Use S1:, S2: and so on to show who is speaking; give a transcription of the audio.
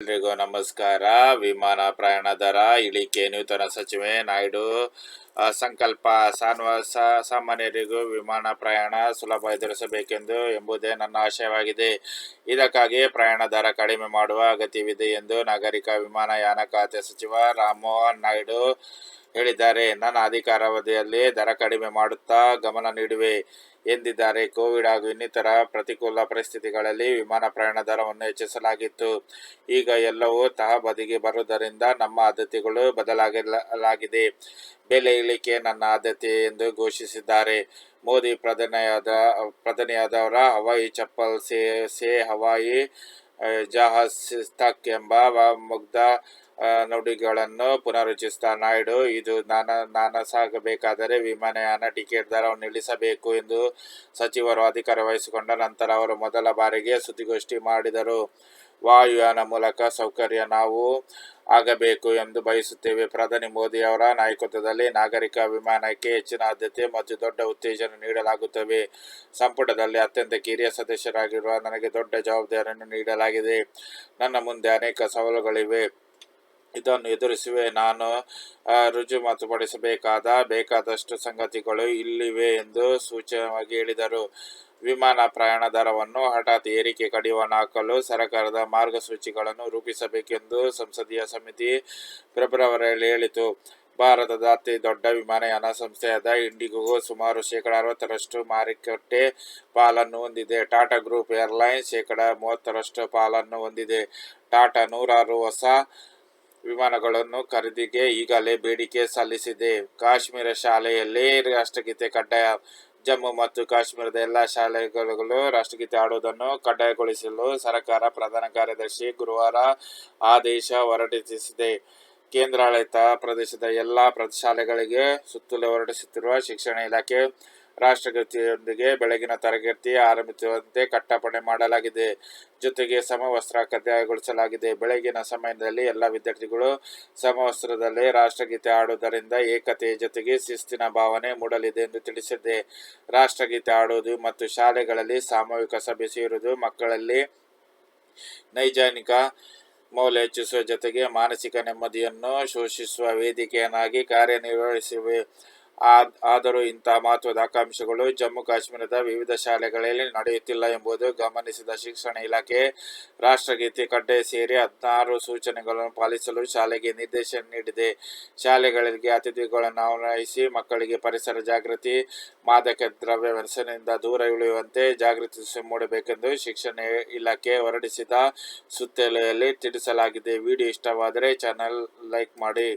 S1: ಎಲ್ರಿಗೂ ನಮಸ್ಕಾರ. ವಿಮಾನ ಪ್ರಯಾಣ ದರ, ಇಳಿಕೆ ನೂತನ ಸಚಿವೆ ನಾಯ್ಡು. ಸಂಕಲ್ಪ ಸಾನ್ವಾಸ ಸಾಮಾನ್ಯರಿಗೂ ವಿಮಾನ ಪ್ರಯಾಣ ಸುಲಭ ಎದುರಿಸಬೇಕೆಂದು ಎಂಬುದೇ ನನ್ನ ಆಶಯವಾಗಿದೆ. ಇದಕ್ಕಾಗಿ ಪ್ರಯಾಣ ದರ ಕಡಿಮೆ ಮಾಡುವ ಅಗತ್ಯವಿದೆ ಎಂದು ನಾಗರಿಕ ವಿಮಾನಯಾನ ಖಾತೆ ಸಚಿವ ರಾಮಮೋಹನ್ ನಾಯ್ಡು ಹೇಳಿದ್ದಾರೆ, ನನ್ನ ಅಧಿಕಾರಾವಧಿಯಲ್ಲಿ ದರ ಕಡಿಮೆ ಮಾಡುತ್ತಾ ಗಮನ ನೀಡುವೆ, ಎಂದಿದ್ದಾರೆ. ಕೋವಿಡ್ ಹಾಗೂ ಇನ್ನಿತರ ಪ್ರತಿಕೂಲ ಪರಿಸ್ಥಿತಿಗಳಲ್ಲಿ ವಿಮಾನ ಪ್ರಯಾಣ ದರವನ್ನು ಹೆಚ್ಚಿಸಲಾಗಿತ್ತು. ಈಗ ಎಲ್ಲವೂ ತಹಬದಿಗೆ ಬರುವುದರಿಂದ ನಮ್ಮ ಆದ್ಯತೆಗಳು ಬದಲಾಗಲಾಗಿದೆ. ಬೆಲೆ ಇಳಿಕೆ ನನ್ನ ಆದ್ಯತೆ ಎಂದು ಘೋಷಿಸಿದ್ದಾರೆ. ಮೋದಿ ಪ್ರಧಾನಿಯಾದ, ಪ್ರಧಾನಿಯಾದವರ ಹವಾಯಿ ಚಪ್ಪಲ್ ಸೇ ಸೇ ಹವಾಯಿ ಆ, ಜಹಾಜ್ ತಕ್ ಎಂಬ ಮುಗ್ಧ ನುಡಿಗಳನ್ನು ಪುನರುಚ್ಚಿಸಿದ ನಾಯ್ಡು ಇದು ನಾನ ಸಾಗಬೇಕಾದರೆ ವಿಮಾನಯಾನ ಟಿಕೆಟ್ ದರವನ್ನು ಇಳಿಸಬೇಕು ಎಂದು ಸಚಿವರು ಅಧಿಕಾರ ವಹಿಸಿಕೊಂಡ ನಂತರ ಅವರು ಮೊದಲ ಬಾರಿಗೆ ಸುದ್ದಿಗೋಷ್ಠಿ ಮಾಡಿದರು. ವಾಯುಯಾನ ಮೂಲಕ ಸೌಕರ್ಯ ನಾವು ಆಗಬೇಕು ಎಂದು ಬಯಸುತ್ತೇವೆ. ಪ್ರಧಾನಿ ಮೋದಿ ಅವರ ನಾಯಕತ್ವದಲ್ಲಿ ನಾಗರಿಕ ವಿಮಾನಕ್ಕೆ ಹೆಚ್ಚಿನ ಆದ್ಯತೆ ಮತ್ತು ದೊಡ್ಡ ಉತ್ತೇಜನ ನೀಡಲಾಗುತ್ತವೆ ಸಂಪುಟದಲ್ಲಿ ಅತ್ಯಂತ ಕಿರಿಯ ಸದಸ್ಯರಾಗಿರುವ ನನಗೆ ದೊಡ್ಡ ಜವಾಬ್ದಾರಿಯನ್ನು ನೀಡಲಾಗಿದೆ. ನನ್ನ ಮುಂದೆ ಅನೇಕ ಸವಾಲುಗಳಿವೆ. ಇದನ್ನು ಎದುರಿಸುವೆ. ನಾನು ರುಜು ರುಜುವಾತುಪಡಿಸಬೇಕಾದ ಬೇಕಾದಷ್ಟು ಸಂಗತಿಗಳು ಇಲ್ಲಿವೆ ಎಂದು ಸೂಚನವಾಗಿ ಹೇಳಿದರು. ವಿಮಾನ ಪ್ರಯಾಣ ದರವನ್ನು ಹಠಾತ್ ಏರಿಕೆ ಕಡಿವಾಣ ಹಾಕಲು ಸರ್ಕಾರದ ಮಾರ್ಗಸೂಚಿಗಳನ್ನು ರೂಪಿಸಬೇಕೆಂದು ಸಂಸದೀಯ ಸಮಿತಿ ಫೆಬ್ರವರಿಯಲ್ಲಿ ಹೇಳಿತು. ಭಾರತದ ಅತಿ ದೊಡ್ಡ ವಿಮಾನಯಾನ ಸಂಸ್ಥೆಯಾದ ಇಂಡಿಗೋ ಸುಮಾರು ಶೇಕಡ ಅರವತ್ತರಷ್ಟು ಮಾರುಕಟ್ಟೆ ಪಾಲನ್ನು ಹೊಂದಿದೆ. ಟಾಟಾ ಗ್ರೂಪ್ ಏರ್ಲೈನ್ಸ್ ಶೇಕಡ ಮೂವತ್ತರಷ್ಟು ಪಾಲನ್ನು ಹೊಂದಿದೆ. ಟಾಟಾ ನೂರಾರು ಹೊಸ ವಿಮಾನಗಳನ್ನು ಖರೀದಿಗೆ ಈಗಲೇ ಬೇಡಿಕೆ ಸಲ್ಲಿಸಿದೆ. ಕಾಶ್ಮೀರ ಶಾಲೆಯಲ್ಲಿ ರಾಷ್ಟ್ರಗೀತೆ ಕಡ್ಡಾಯ ಜಮ್ಮು ಮತ್ತು ಕಾಶ್ಮೀರದ ಎಲ್ಲ ಶಾಲೆಗಳು ರಾಷ್ಟ್ರಗೀತೆ ಹಾಡುವುದನ್ನು ಕಡ್ಡಾಯಗೊಳಿಸಲು ಸರ್ಕಾರ ಪ್ರಧಾನ ಕಾರ್ಯದರ್ಶಿ ಗುರುವಾರ ಆದೇಶ ಹೊರಡಿಸಿದೆ. ಕೇಂದ್ರಾಡಳಿತ ಪ್ರದೇಶದ ಎಲ್ಲಾ ಪ್ರ- ಶಾಲೆಗಳಿಗೆ ಸುತ್ತೋಲೆ ಹೊರಡಿಸುತ್ತಿರುವ ಶಿಕ್ಷಣ ಇಲಾಖೆ ರಾಷ್ಟ್ರಗೀತೆಯೊಂದಿಗೆ ಬೆಳಗಿನ ತರಗತಿ ಆರಂಭಿಸುವಂತೆ ಕಟ್ಟಪಣೆ ಮಾಡಲಾಗಿದೆ. ಜೊತೆಗೆ ಸಮವಸ್ತ್ರ ಕಡ್ಡಾಯಗೊಳಿಸಲಾಗಿದೆ. ಬೆಳಗಿನ ಸಮಯದಲ್ಲಿ ಎಲ್ಲ ವಿದ್ಯಾರ್ಥಿಗಳು ಸಮವಸ್ತ್ರದಲ್ಲಿ ರಾಷ್ಟ್ರಗೀತೆ ಹಾಡುವುದರಿಂದ ಏಕತೆಯ ಜೊತೆಗೆ ಶಿಸ್ತಿನ ಭಾವನೆ ಮೂಡಲಿದೆ ಎಂದು ತಿಳಿಸಿದೆ. ರಾಷ್ಟ್ರಗೀತೆ ಆಡುವುದು ಮತ್ತು ಶಾಲೆಗಳಲ್ಲಿ ಸಾಮೂಹಿಕ ಸಭೆ ಸೇರುವುದು ಮಕ್ಕಳಲ್ಲಿ ನೈಜಾನಿಕ ಮೌಲ್ಯ ಹೆಚ್ಚಿಸುವ ಜೊತೆಗೆ ಮಾನಸಿಕ ನೆಮ್ಮದಿಯನ್ನು ಶೋಷಿಸುವ ವೇದಿಕೆಯನ್ನಾಗಿ ಕಾರ್ಯನಿರ್ವಹಿಸಿವೆ. ಆದರೂ ಇಂಥ ಮಹತ್ವದ ಆಕಾಂಕ್ಷೆಗಳು ಜಮ್ಮು ಕಾಶ್ಮೀರದ ವಿವಿಧ ಶಾಲೆಗಳಲ್ಲಿ ನಡೆಯುತ್ತಿಲ್ಲ ಎಂಬುದು ಗಮನಿಸಿದ ಶಿಕ್ಷಣ ಇಲಾಖೆ ರಾಷ್ಟ್ರಗೀತೆ ಕಡ್ಡಾಯ ಸೇರಿ ಹದಿನಾರು ಸೂಚನೆಗಳನ್ನು ಪಾಲಿಸಲು ಶಾಲೆಗೆ ನಿರ್ದೇಶನ ನೀಡಿದೆ. ಶಾಲೆಗಳಿಗೆ ಅತಿಥಿಗಳನ್ನು ಆಹ್ವಾನಿಸಿ ಮಕ್ಕಳಿಗೆ ಪರಿಸರ ಜಾಗೃತಿ, ಮಾದಕ ದ್ರವ್ಯ ವ್ಯಸನದಿಂದ ದೂರ ಉಳಿಯುವಂತೆ ಜಾಗೃತಿ ಮೂಡಬೇಕೆಂದು ಶಿಕ್ಷಣ ಇಲಾಖೆ ಹೊರಡಿಸಿದ ಸುತ್ತೋಲೆಯಲ್ಲಿ ತಿಳಿಸಲಾಗಿದೆ. ವಿಡಿಯೋ ಇಷ್ಟವಾದರೆ ಚಾನಲ್ ಲೈಕ್ ಮಾಡಿ.